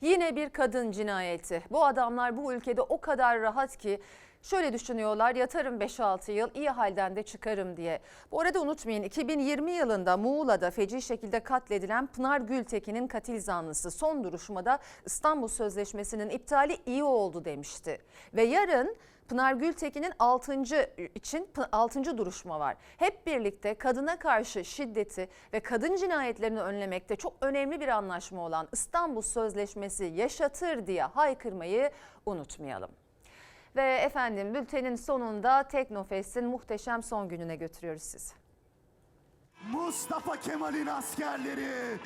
Yine bir kadın cinayeti. Bu adamlar bu ülkede o kadar rahat ki şöyle düşünüyorlar yatarım 5-6 yıl iyi halden de çıkarım diye. Bu arada unutmayın 2020 yılında Muğla'da feci şekilde katledilen Pınar Gültekin'in katil zanlısı son duruşmada İstanbul Sözleşmesi'nin iptali iyi oldu demişti. Ve yarın Pınar Gültekin'in 6. için 6. duruşma var. Hep birlikte kadına karşı şiddeti ve kadın cinayetlerini önlemekte çok önemli bir anlaşma olan İstanbul Sözleşmesi yaşatır diye haykırmayı unutmayalım. Ve efendim bültenin sonunda Teknofest'in muhteşem son gününe götürüyoruz sizi. Mustafa Kemal'in askerleri,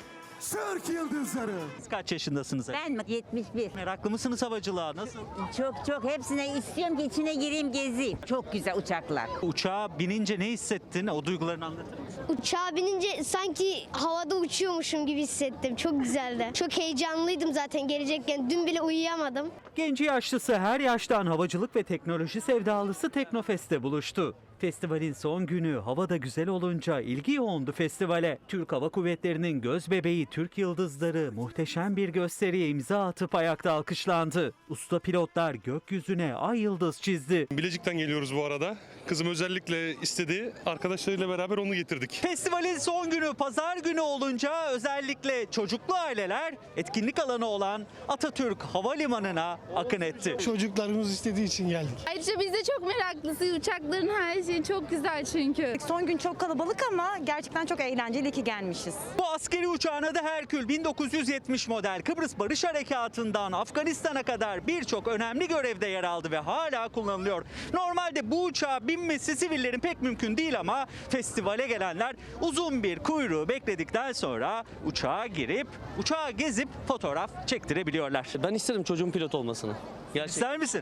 Türk Yıldızları. Siz kaç yaşındasınız? Ben mi? 71. Meraklı mısınız havacılığa? Nasıl? Çok çok hepsine istiyorum ki içine gireyim gezeyim. Çok güzel uçaklar. Uçağa binince ne hissettin? O duygularını anlatır mısın? Uçağa binince sanki havada uçuyormuşum gibi hissettim. Çok güzeldi. Çok heyecanlıydım zaten gelecekken. Dün bile uyuyamadım. Genci yaşlısı her yaştan havacılık ve teknoloji sevdalısı Teknofest'te buluştu. Festivalin son günü havada güzel olunca ilgi yoğundu festivale. Türk Hava Kuvvetleri'nin göz bebeği Türk Yıldızları muhteşem bir gösteriye imza atıp ayakta alkışlandı. Usta pilotlar gökyüzüne ay yıldız çizdi. Bilecik'ten geliyoruz bu arada. Kızım özellikle istedi. Arkadaşlarıyla beraber onu getirdik. Festivalin son günü pazar günü olunca özellikle çocuklu aileler etkinlik alanı olan Atatürk Havalimanı'na akın etti. Çocuklarımız istediği için geldik. Ayrıca biz de çok meraklısıyız. Uçakların her şeyi çok güzel çünkü. Son gün çok kalabalık ama gerçekten çok eğlenceli ki gelmişiz. Bu askeri uçağın adı Herkül 1970 model Kıbrıs Barış Harekatı'ndan Afganistan'a kadar birçok önemli görevde yer aldı ve hala kullanılıyor. Normalde bu uçağa binmesi sivillerin pek mümkün değil ama festivale gelenler uzun bir kuyruğu bekledikten sonra uçağa girip uçağı gezip fotoğraf çektirebiliyorlar. Ben isterim çocuğun pilot olmasını. Gerçekten. İster misin?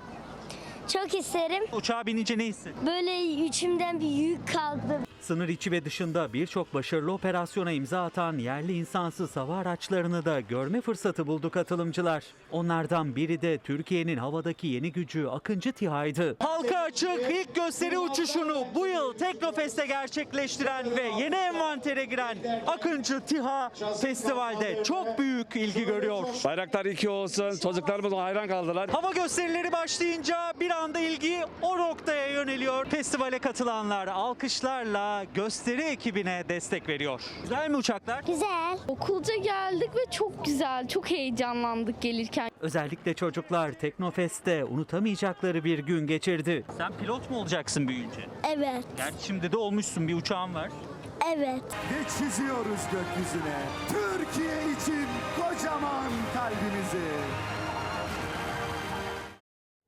Çok isterim. Uçağa binince ne hissettin? Böyle içimden bir yük kaldı. Sınır içi ve dışında birçok başarılı operasyona imza atan yerli insansız hava araçlarını da görme fırsatı buldu katılımcılar. Onlardan biri de Türkiye'nin havadaki yeni gücü Akıncı TİHA'ydı. Halka açık ilk gösteri uçuşunu bu yıl Teknofest'te gerçekleştiren ve yeni envantere giren Akıncı TİHA festivalde çok büyük ilgi görüyor. Bayraktar iki olsun. Çocuklarımız hayran kaldılar. Hava gösterileri başlayınca bir anda ilgi o noktaya yöneliyor. Festivale katılanlar alkışlarla gösteri ekibine destek veriyor. Güzel mi uçaklar? Güzel. Okulca geldik ve çok güzel, çok heyecanlandık gelirken. Özellikle çocuklar Teknofest'te unutamayacakları bir gün geçirdi. Sen pilot mu olacaksın büyüyünce? Evet. Gerçi şimdi de olmuşsun bir uçağın var. Evet. Ve çiziyoruz gökyüzüne. Türkiye için kocaman kalbimizi.